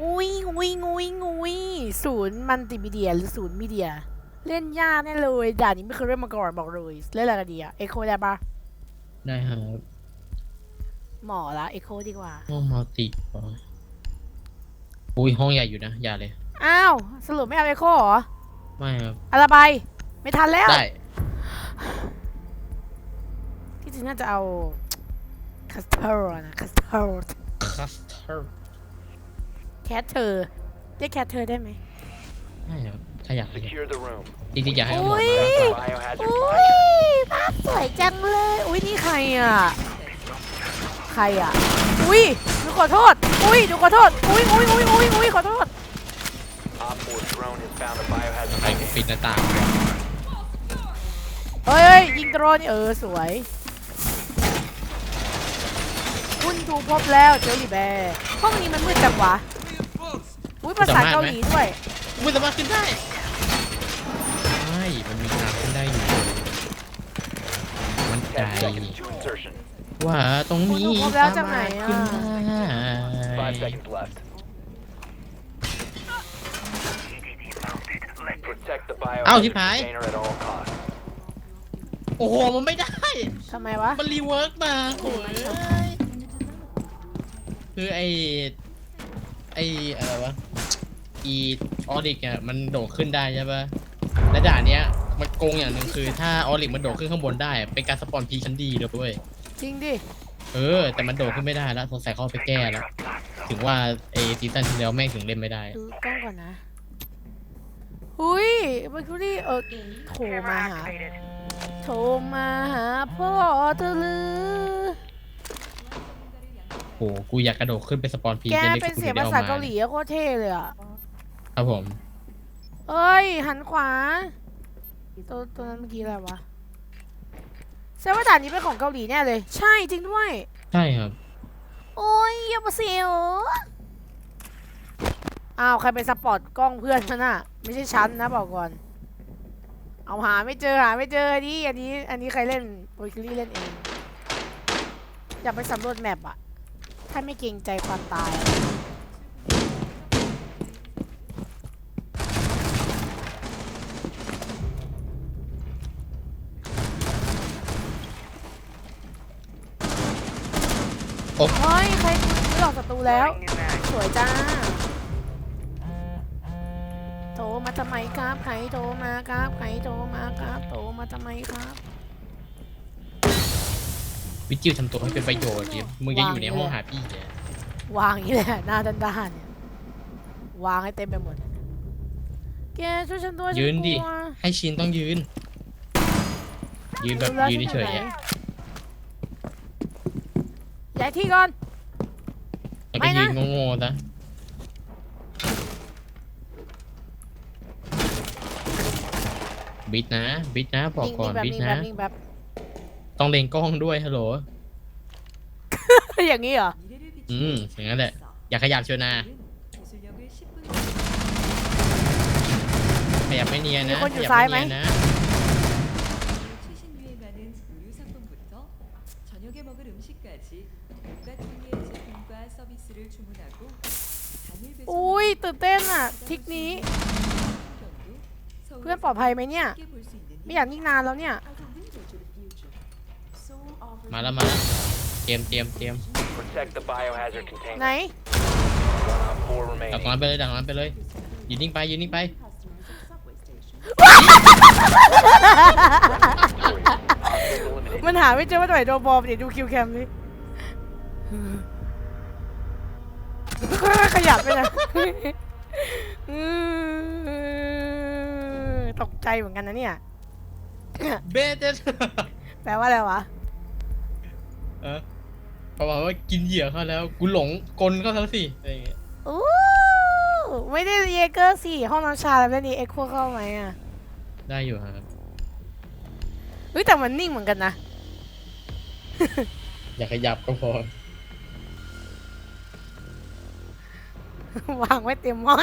อุ้ยงุยงุยงุยศูนย์มันติมีเดียหรือศูนย์มีเดีย เล่นยากแน่เลยด่านนี้ไม่เคยเล่นมาก่อนบอกเลยเล่นอะไรกันดีอะเอ็กโคได้ปะได้ครับหมอละเอ็กโคดีกว่าห้องมัลติอ๋ออุ้ยห้องใหญ่อยู่นะอย่าเลย อ้าวสรุปไม่เอาเอ็กโคเหรอ ไม่ครับอะไรไปไม่ทันแล้ว ได้ที่จริงน่าจะเอาคัสเตอร์นะคัสเตอร์คัสเตอร์ แคทเธอเรียกแคทเธอได้ไหมได้ครับถ้าอยากให้ Secure the room. จริงๆอยากให้เอาหมอุ้ดยมา Biohazard อุ้ย container. ภาพสวยจังเลย อุ้ยนี่ใครอะ ใครอะ อุ้ยหนูขอโทษ อุ้ยหนูขอโทษ อุ้ยอุ้ยอุ้ยอุ้ยอุ้ยขอโทษ Op 4 drone has found a biohazard ไป container. ปิดหน้าต่างเฮ้ยเฮ้ยยิงโดรนเออสวย คุณถูกพบแล้วเจอรี่แบร์ห้องนี้มันมืดจังวะ อุ้ยภาษาเกาหลีด้วยอุ้ยสามารถขึ้นได้ไม่มันมีทางขึ้นได้อยู่ มันใจ10 seconds to insertion. ว่าตรงนี้คุณถูกพบแล้วจากไหนอะสามารถขึ้นได้5 seconds left. Protect the เอ้า biohazard ชิบหาย container at all costs. โอ้โห มันไม่ได้ ทำไมวะ มันรีเวิร์กมาโอ้ยคือไอ ไออะไรวะอีออริกอะมันโดดขึ้นได้ใช่ปะและด่านเนี้ยมันโกงอย่างหนึ่งคือถ้าออริกมันโดดขึ้นข้างบนได้ เป็นการสปอนพีชั้นดีเลยเว้ยจริงดิ เออ แต่มันโดดขึ้นไม่ได้แล้วสงสัยเขาเอาไปแก้แล้ว ถึงว่าไอซีซั่นที่แล้วแม่งถึงเล่นไม่ได้ ดูกล้องก่อนนะ หุยมันคือที่เออโทรมาหาโทรมาหาพ่อเธอหรือ โหกูอยากกระโดดขึ้นไปสปอนพีแกจะได้เป็นกูเสียงจะได้ภาษาเกาหลีอะโคตรเท่เลยอะครับผมเอ้ย หันขวา ตัวตัวนั้นเมื่อกี้อะไรวะแสดงว่าด่านนี้เป็นของเกาหลีแน่เลย ใช่จริงด้วย ใช่ครับ โอ้ยอย่ามาเสียวอ้าวใครเป็นสปอร์ตกล้องเพื่อนฉันอะไม่ใช่ฉันนะบอกก่อน เอาหาไม่เจอหาไม่เจออันนี้อันนี้อันนี้ใครเล่นโอยคิลี่เล่นเอง อยากไปสำรวจแมปอะ ถ้าไม่เกรงใจความตายอะโอ้เฮ้ย ใครไม่หลอกศัตรูแล้ว สวยจ้า โทรมาทำไมครับใครโทรมาครับใครโทรมาครับโทรมาทำไมครับ วิจิวทำตัวให้เป็นประโยชน์ดิมึงจะอยู่ในห้องหาพี่เนี่ยวางอย่างนี้แหละหน้าด้านๆเนี่ยวางให้เต็มไปหมด แกช่วยฉันด้วยฉัยืนดิกลัวให้ชินต้องยืน ยืนแบบรู้แล้วยืนฉัเฉยไหๆอะย้ายที่ก่อนแล้วไม่ก็นะยืนโง่ๆซะบิดนะ บิดนะ บอกนิ่งก่อนๆแบบบิดนิ่งนะแบบนิ่งแบบ ต้องเล็งกล้องด้วยฮัลโหล อย่างนี้เหรอ อืมอย่างนั้นแหละ อย่าขยับเชียวนาขยับไม่เนียนนะคอยู่ขซ้ไหม เนีนนะ อุ้ยตื่นเต้นอะทริกนี้ เพื่อนปลอดภัยไหมเนี่ย ไม่อยากนิ่งนานแล้วเนี่ย มาแล้วมาแล้วเตรียมเตรียมเตรียม Protect the biohazard ไหน container. One op 4ดัก remaining. ร้านไปเลยดักร้านไปเลยยืนนิ่งไปยืนนิ่งไป Eliminated. มันหาไม่เจอว่าตัวไหนโดนบอมเดี๋ยวดูคิวแคมนี่ขยับไปนะตกใจเหมือนกันนะเนี่ย เบเจแปลว่าอะไรวะ เออประมาณว่ากินเหยื่อเขาแล้ว กูหลงกลเขาแล้วสิอะไรอย่างเงี้ยอู้ไม่ได้เยเกอร์สี่ห้องน้ำชาแล้วนี่เอ็กโคเข้าไหมอะได้อยู่ครับเฮ้ยแต่มันนิ่งเหมือนกันนะ อย่าขยับก็พอ วางไว้เต็มห้อง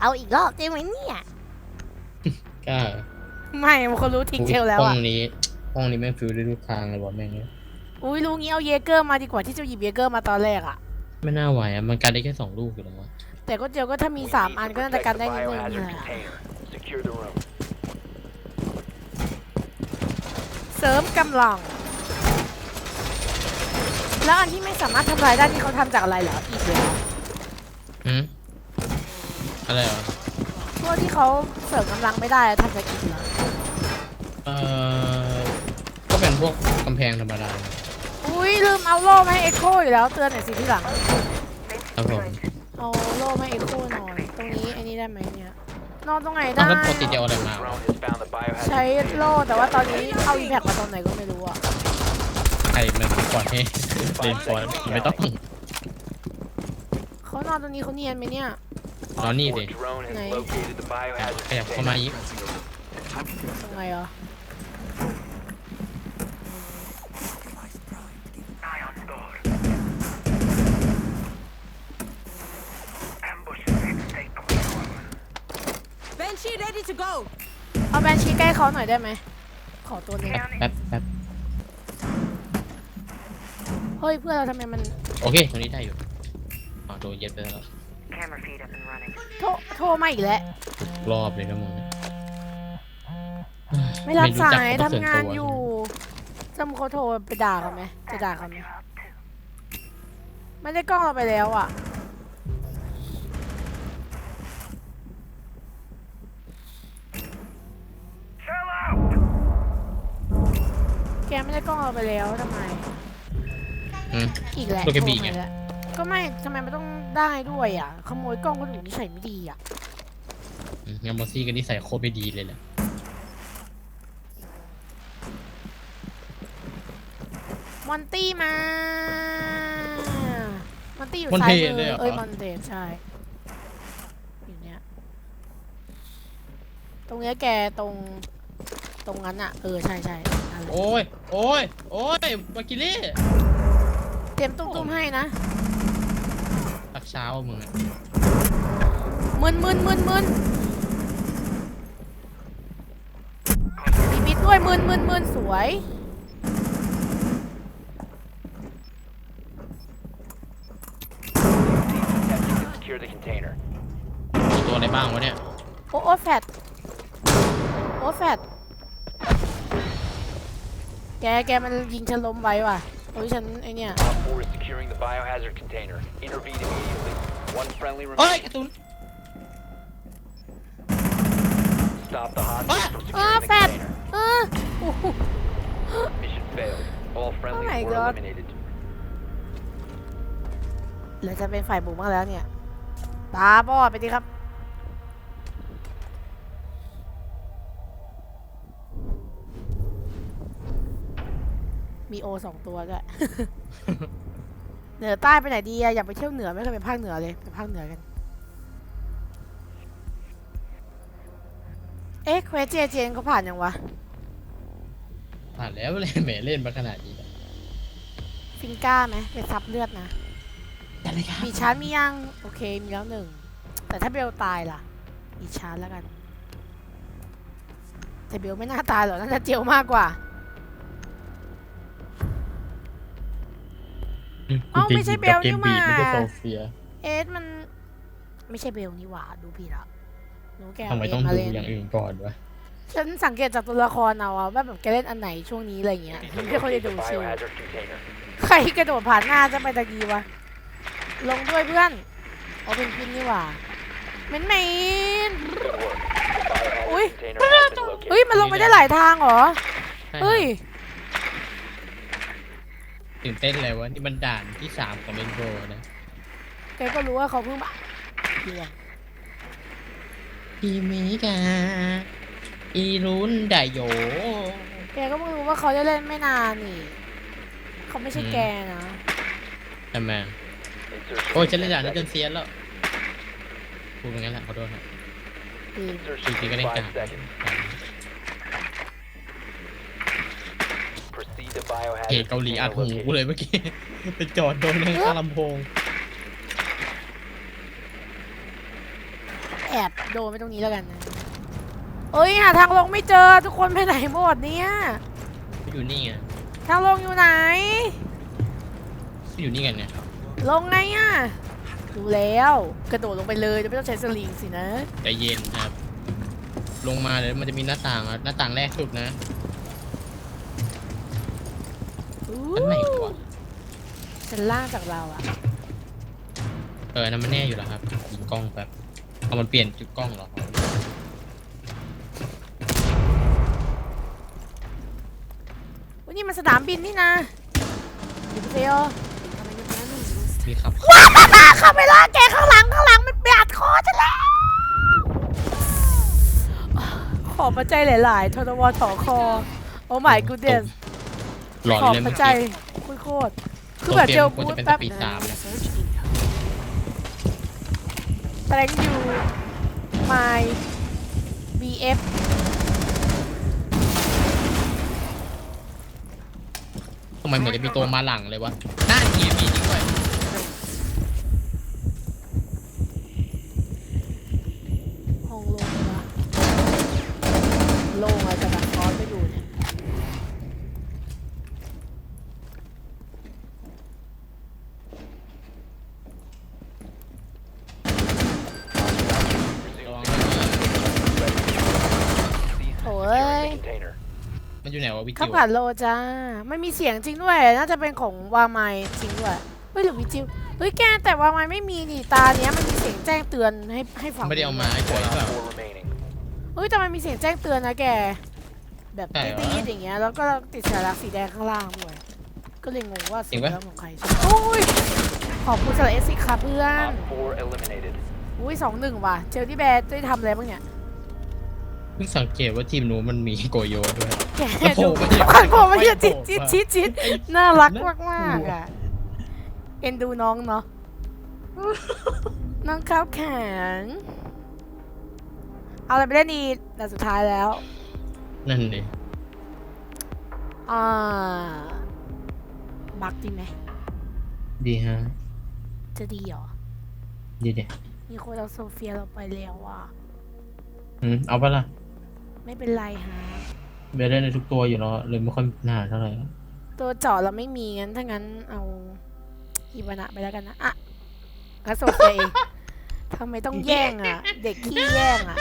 เอาอีกรอบได้ไหมเนี่ย กล้าไม่มันคนรู้ทิกเชลแล้วห้ออะ งนี้ ห้องนี้แม่งฟิลได้ทุกทางเลยว่ะแม่งเนี่ย อุ้ยรู้งี้เอาเยเกอร์มาดีกว่าที่จะหยิบเยเกอร์มาตอนแรกอะไม่น่าไหวอะ มันกันได้แค่สองลูกอยู่แล้ววะแต่ก็เจียวก็ถ้ามี We สาม need อัน to ก็น่าจะ protect กัน the ได้นิดนึง biohazard อะ container. Secure the room. เสริมกำลัง แล้วอันที่ไม่สามารถทำลายได้ที่เขาทำจากอะไรเหรออีกแล้วหืมอะไรเหรอพวกที่เขาเสริมกำลังไม่ได้อะทำจากอีกเหรอเออก็เป็นพวกกำแพงธรรมดา อุ้ยลืมเอาโล่มาให้เอ็กโคอยู่แล้วเตือนหน่อยสิที่หลัง ครับผมเอาโล่มาให้เอ็กโคหน่อย ตรงนี้ไอ้นี่ได้ไหมเนี่ย นอนตรงไหนอ้าได้วแล้วปกติจะเอาอะไรมา Drone has found the biohazard ใช้ container. โล่แต่ว่าตอนนี้เอาอีแพคมาตรงไหนก็ไม่รู้อะใครมันปล่อยให้เล่นฟอนต์ไม่ต้องเขานอนตรงนี้เขาเนียนไหมเนี่ย นอนนี่ Your สิ drone has Này. located the biohazard ขยับเข้ามา container. อีกตรงไหนเหรอ Banshee เอาแบนชีใกล้เขาหน่อยได้ไหม ขอตัวหนึงแป๊บแป๊บเฮ้ยเพื่อนเราทำไมมันโอเคตรงนี้ได้อยู่อ๋อโดนเย็บไปแล้ว Camera feed up and running. โทรโทรมาอีกแล้ว รอบเลยนะมึงไม่รับสายรู้จักทำงานเขอยู่จำเขาโทรไปด่าเขาไหมจะด่าเขาไหมไม่ได้กล้องเราไปแล้วอะ แกไม่ได้กล้องเราไปแล้วทำไม อืม อีกแล้วโดนแกบีบโทรไงมาแล้วก็ไม่ทำไมมันต้องได้ด้วยอะ ขโมยกล้องคนอื่นนิสัยไม่ดีอะ อืมงั้นมอสซี่ก็นิสัยโคตรไม่ดีเลยแหละมอนตี้มา มอนตี้อยู่มอนซ้าเทยมืเลยเหรอเอ้ยมอนเทใช่ อยู่เนี้ย ตรงเนี้ยแกตรง ตรงนั้นอะเออใช่ใช่นั่นแหละ โอ้ย โอ้ย โอ้ยบากิลี่เตรียมตุ้มๆให้นะตักเช้าอะมึงอะมึนมึนมึนมึนมีมิดด้วยมึนมึนมึนสวย Attempting to secure the container. มีตัวอะไรบ้างวะเนี่ย โอ้โอ้แฟดโอ้แฟด แกแกมันยิงฉันล้มไว้ว่ะโอ้ยฉันไอเนี่ย Op 4 is securing the biohazard container. Intervene immediately. One friendly เฮ้ย remaining. กระสุน Stop the hostage from อ้า securing the แฟด container. เออโอ้โห Mission failed. All friendlies my were God. eliminated. เหลือจะเป็นฝ่ายบุกบ้างแล้วเนี่ย ตาบอดไปดิครับ มีโอสองตัวด้วยเหนือใต้ไปไหนดีอะอยากไปเที่ยวเหนือไม่เคยไปภาคเหนือเลยไปภาคเหนือกัน เอ๊ะเควสเจเจนเขาผ่านยังวะ ผ่านแล้วเลยแหมเล่นมาขนาดนี้แล้วฟิงก้าไหมไปซับเลือดนะอะไรครับมีชาร์จมียัง โอเค มีแล้วหนึ่ง แต่ถ้าเบลตายล่ะ มีชาร์จแล้วกัน แต่เบลไม่น่าตายหรอกน่าจะเจียวมากกว่า เอ้าไม่ใช่เบลนี่หว่า ไม่ใช่โซเฟียเอสมัน ไม่ใช่เบลนี่หว่าดูผิดละหนูแกทำไมเาต้องมาดูเล่นอย่างอื่นก่อนวะฉันสังเกตจากตัวละครเอาอะว่าแบบแกเล่นอันไหนช่วงนี้อะไรเงี้ย Need ไม่ to ค่อยได้ locate ดู the ชื่อ biohazard container. ใครกระโดดผ่านหน้าจะไปตะกี้วะลงด้วยเพื่อนเอาเป็นพินนี่หว่าเหม็นเหม็น Good work. The Ui. biohazard container has been located. เฮ้ยมันลงไปได้หลายทางเหรอใช่เฮ้ย ตื่นเต้นเลยวะนี่มันด่านที่สามของเรนโบว์นะแกก็รู้ว่าเขาเพิ่งมาเดี๋ยวอีเมกาอีรุนไดโยแกก็เพิ่งรู้ว่าเขาจะเล่นไม่นานนี่เขาไม่ใช่อืมแกนะทำไม Insertion โอ้ย in ฉันเล่น10ด่านนี้จน seconds. เซียนแล้วพูดอย่างนั้นแหละขอโทษครับอืม Insertion จริงๆก็เล่น in กลาง5 seconds. เพจเกาหลีอัด container หูกู located. เลยเมื่อกี้ ไปจอดโดนในข้างลำโพง แอบโดนไปตรงนี้แล้วกันนะเอ้ยหาทางลงไม่เจอทุกคนไปไหนหมดเนี่ยอยู่นี่ไง ทางลงอยู่ไหน อยู่นี่กันเนี่ย ลงไงอะดูแล้ว กระโดดลงไปเลยจะไม่ต้องใช้สลิงสินะใจเย็นครับ ลงมาเลยมันจะมีหน้าต่างอะหน้าต่างแรกสุดนะ อู้อันไหนวะชั้นล่างจากเราอะเออนั่นมันแน่อยู่แล้วครับยิงกล้องแบบเอามันเปลี่ยนจุดกล้องเหรอวันนี้มันสนามบินนี่นะอยู่เฟลมีครับเข้าไปล่าแกข้างหลังข้างหลังมันเบียดคอฉันแล้ว ขอบพระใจหลายๆทรวถอคอ โอ้ my goodness หลอนขอบเลยพเมื่ระอใจกี้โคตรๆคือแบบเจอควรบูจะธเป็นสแป๊บปีดสามนะ thank you my bf ทำไมเหมือนจะมีตัวมาหลังเลยวะหน้าทีมีจริงด้วย ห้องโล่งวะโล่งอะไรแต่แบบคอนไม่อยู่เนี่ย ระวัง โอ้ Securing ย the container. มันอยู่ไหนวะวิจิข้าววผัดโลจ้าไม่มีเสียงจริงด้วย น่าจะเป็นของวาไมจริงด้วยเฮ้ยหรือวิจิวเฮ้ยแกแต่วาไมไม่มีนี่ตาเนี้ยมันมีเสียงแจ้งเตือนให้ให้ฟังไม่ได้เอามาให้ตัว One เปล่า op four remaining. เฮ้ยแต่มันมีเสียงแจ้งเตือนนะแก แบบใช่เหรอตีดๆอย่างเงี้ยแล้วก็ติดสัญลักษณ์สีแดงข้างล่างด้วยก็เลยงงว่าจริเสียงงปะ แล้วของใครใช่ไหมโอ้ยขอบคุณสำหรับเอสซีค่ะเพื่อน Op four eliminated. อุ้ยสองหนึ่งว่ะเจลที่แบร์ได้ทำอะไรบ้างเนี่ย เพิ่งสังเกตว่าทีมนู้นมันมีโกโยด้วยแกแล้วโผล่ดูมาเนี่ยผ่านโผล่มาเนี่ยไม่ชิดโผล่ชิดมาชิดชิดไอ้น่ารักน่ามากมากกลัวๆอะ เอ็นดูน้องเนาะ น้องข้าวแข็ง เอาอะไรไปเล่นดีแต่สุดท้ายแล้ว นั่นเลยอ่า บักดีไหม ดีฮะ จะดีเหรอ ดีเด็มีคนเอาโซเฟียเราไปแล้วอะอืมเอาปะล่ะ ไม่เป็นไรฮะเบลเล่นในทุกตัวอยู่แล้วเลยไม่ค่อยมีปัญหาเท่าไหร่ตัวเจาะเราไม่มีงั้นถ้างั้นเอาอีวานะไปแล้วกันนะอะงั้นโซเฟียเองทำไมต้องแย่งอะ เด็กขี้แย่งอะ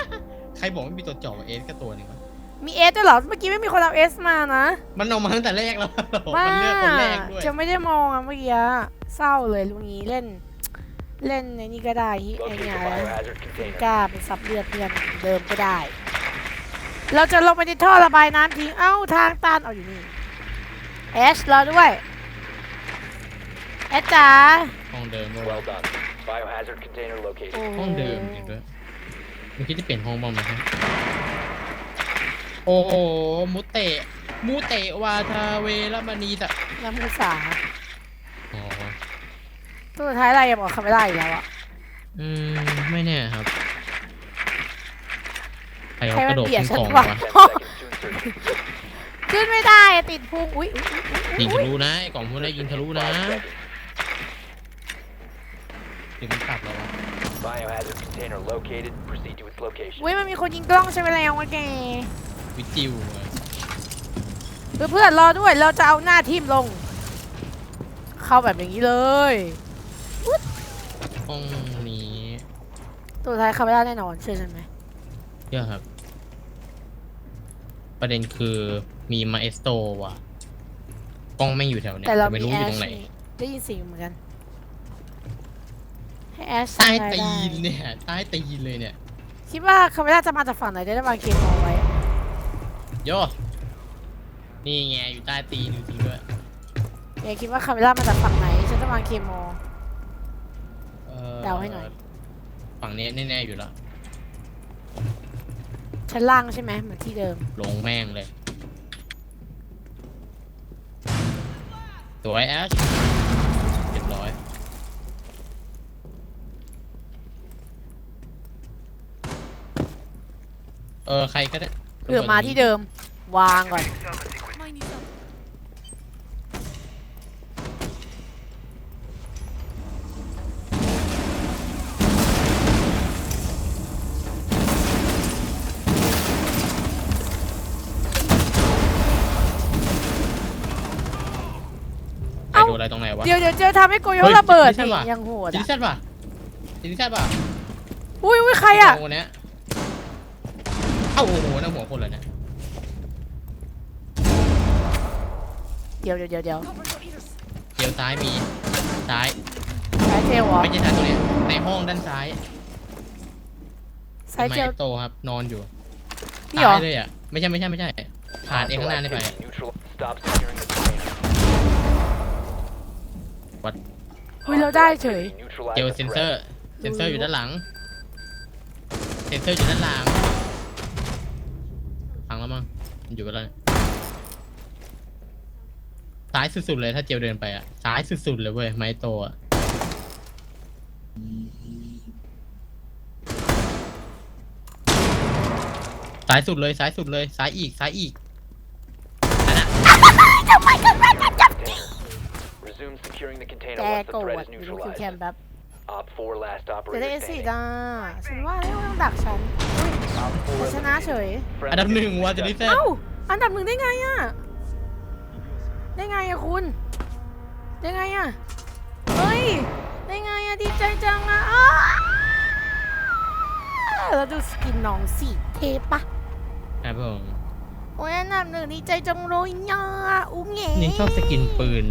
ใครบอกไม่มีตัวเจาะเอสก็ตัวหนึงวะมีเอสด้วยเหรอ เมื่อกี้ไม่มีคนเอาเอสมานะ มันเอามาตั้งแต่แรกแล้วบ้ามันเลือกคนแรกด้วยจะไม่ได้มองอะเมื่อกี้อะเศร้าเลยลุงนี้เล่น เล่นในนี่ก็ได้ที่ไอ้ Locate เนี่ the ย biohazard container. กล้าเป็นซับเลือดเพื่อนเดิมก็ได้ เราจะลงไปในท่อระบายน้ำทิ้ง เอ้าทางตันเอาอยู่นี่เอสรอด้วยเอสจ๋าห้องเดิม Well done. Biohazard container โอ้ located. ห้องเดิมจริงด้วยเมื่อกี้จะเปลี่ยนห้องบ้างไหมครับโอ้โหมูเตะมูเตะวาทาเวรมณีตะน้ำมือสาอ๋อตัวสุดท้ายอะไรอย่าบอกคำไม่ได้อีกแล้วอะอืมไม่แน่ครับ ใครเอาใครกมัระนโดดเบียดขึ้นฉัขนองวะวะ10 seconds to insertion. ขึ้นไม่ได้อะติดพุงอุ้ยอุ๊ยอุ๊ยอุ๊ยยิงอุ๊ทะยลุนะไอ้กล่องพวกนี้ยิงทะลุนะ Five seconds. เดี๋ยวมันกลับแล้ววะ Biohazard container located. Proceed to its location. อุ้ยมันมีคนยิงกล้องใช่ไหมแล้ววะแกวิจิวอะเพื่อนเพื่อนๆรอด้วยเราจะเอาหน้าทีมลง เข้าแบบอย่างนี้เลยห้องนี้ตัวสุดท้ายคาเมล่าแน่นอนเชื่อฉันไหม เยอะครับ ประเด็นคือมีมาเอสโตว่ะกล้องไม่งอยู่แถวเนี้ยแต่เราไม่มีรู้แออยู่ตชรงไหนนี่ได้ยินเสียงเหมือนกัน ให้แอชใต้ทำอะไรตีได้นเนี่ยใต้ตีนเลยเนี่ยคิดว่าคาเมล่าจะมาจากฝั่งไหนได้วางเกมเอาไว้ โยนี่ไงอยู่ใต้ตีนจริงๆด้วย เอคิดว่าคาเมล่ามาจากฝั่งไหน ฉันจะวางเคมออ่อเดาให้หน่อย ฝั่งนี้แน่ๆอยู่แล้ว ชั้นล่างใช่ไหมเหมือนที่เดิม ลงแม่งเลย สวยแอชเรียบร้อย เออ ใครก็ได้เพื่อมาที่เดิมวางก่อนใครโดนอะไรอะไรตรงไหนวะ เดี๋ยวเดี๋ยวเจอทำให้โกโยเฮ้ยระเบิดไม่ใช่ว่ะ ยังโหดจิอะลิซันป่ะจิลิซันป่ะอุ้ยอุ้ยใครอะโอ้โหเนี้ยเอ้าโอ้โหนั่งหัวคนเลยเนี่ยเดี๋ยวเดี๋ยวเดี๋ยวเดี๋ยวเดี๋ยวซ้ายมีซ้ายสายเจลเหรอไม่ใช่ซ้ายตรงเนี้ยในห้องด้านซ้ายสายเจล ไม้โตครับ นอนอยู่นี่เหรอ ซ้ายเลยอะไม่ใช่ไม่ใช่ไม่ใช่ผ่านเองข้างหน้านี่ไป Activity Neutral. Stop securing the container. อุ้ยเราได้เฉย Neutralize เจล the เซน threat. เซอร์ เซนเซอร์อยู่ด้านหลัง เซนเซอร์อยู่ด้านหลังพังแล้วมั้งมันอยู่กันแล้วเนี่ยซ้ายสุดๆเลยถ้าเจลเดินไปอะซ้ายสุดๆเลยเว้ยไม้โตอะซ้ายสุดเลยซ้ายสุดเลยซ้ายอีกซ้ายอีกนั่นอะ Resume securing the แก container once โกร the ธ threat is อยู่นี่คือแคม neutralized. แบบ Op 4 last จะได้ operator เอสิ standing. ดาฉันว่าแล้วต้องดักฉันอุ้ย Op ฉัน4ชนะเฉย eliminated. อันดับหนึ่ง Friendly วา mission จะดิเซ success. นเอ้าอันดับหนึ่งได้ไงอะ ได้ไงอะคุณ ได้ไงอะเฮ้ย ได้ไงอะดีใจจังอะอ้าแล้วดูสกินน้องสิเทปะครับผมโอ้ยอันดับหนึ่งดีใจจังเลยเนี่ยอุ้มแงนี่ชอบสกินปืน